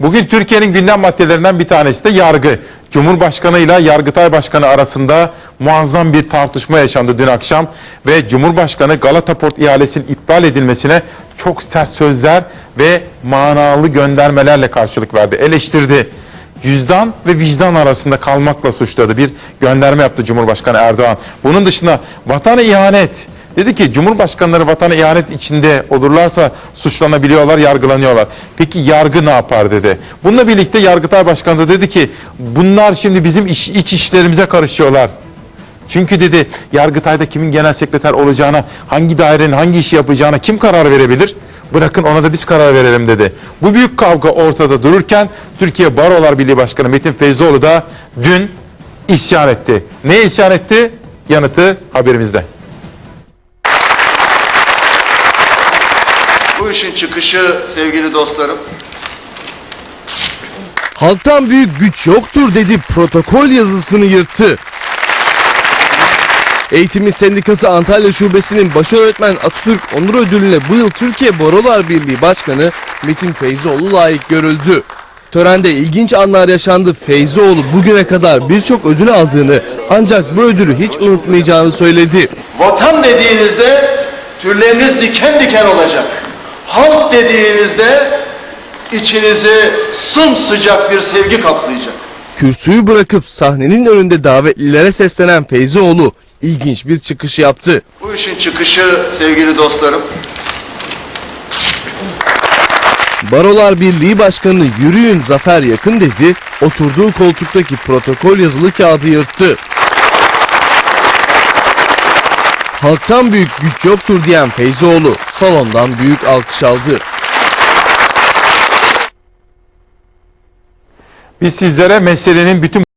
Bugün Türkiye'nin gündem maddelerinden bir tanesi de yargı. Cumhurbaşkanı ile Yargıtay Başkanı arasında muazzam bir tartışma yaşandı dün akşam ve Cumhurbaşkanı Galata Port ihalesinin iptal edilmesine çok sert sözler ve manalı göndermelerle karşılık verdi. Eleştirdi. Yüzdan ve vicdan arasında kalmakla suçladı. Bir gönderme yaptı Cumhurbaşkanı Erdoğan. Bunun dışında vatana ihanet, Dedi ki Cumhurbaşkanları vatana ihanet içinde olurlarsa suçlanabiliyorlar, yargılanıyorlar. Peki yargı ne yapar dedi. Bununla birlikte Yargıtay Başkanı da dedi ki bunlar şimdi bizim iç, iç işlerimize karışıyorlar. Çünkü dedi Yargıtay'da kimin genel sekreter olacağına, hangi dairenin hangi işi yapacağına kim karar verebilir? Bırakın ona da biz karar verelim dedi. Bu büyük kavga ortada dururken Türkiye Barolar Birliği Başkanı Metin Feyzoğlu da dün isyan etti. Ne isyan etti? Yanıtı haberimizde. Bu işin çıkışı sevgili dostlarım, Halktan büyük güç yoktur dedi protokol yazısını yırttı. Eğitimin Sendikası Antalya Şubesi'nin baş öğretmen Atatürk Onur Ödülü'ne bu yıl Türkiye Barolar Birliği Başkanı Metin Feyzoğlu layık görüldü. Törende ilginç anlar yaşandı. Feyzoğlu bugüne kadar birçok ödül aldığını ancak bu ödülü hiç unutmayacağını söyledi. vatan dediğinizde tüyleriniz diken diken olacak. Halk dediğinizde içinizi sımsıcak bir sevgi kaplayacak. Kürsüyü bırakıp sahnenin önünde davetlilere seslenen Feyzoğlu ilginç bir çıkış yaptı. Bu işin çıkışı sevgili dostlarım, Barolar Birliği Başkanı yürüyün zafer yakın dedi, oturduğu koltuktaki protokol yazılı kağıdı yırttı. Halktan büyük güç yoktur diyen Feyzoğlu salondan büyük alkış aldı. Biz sizlere meselenin bütün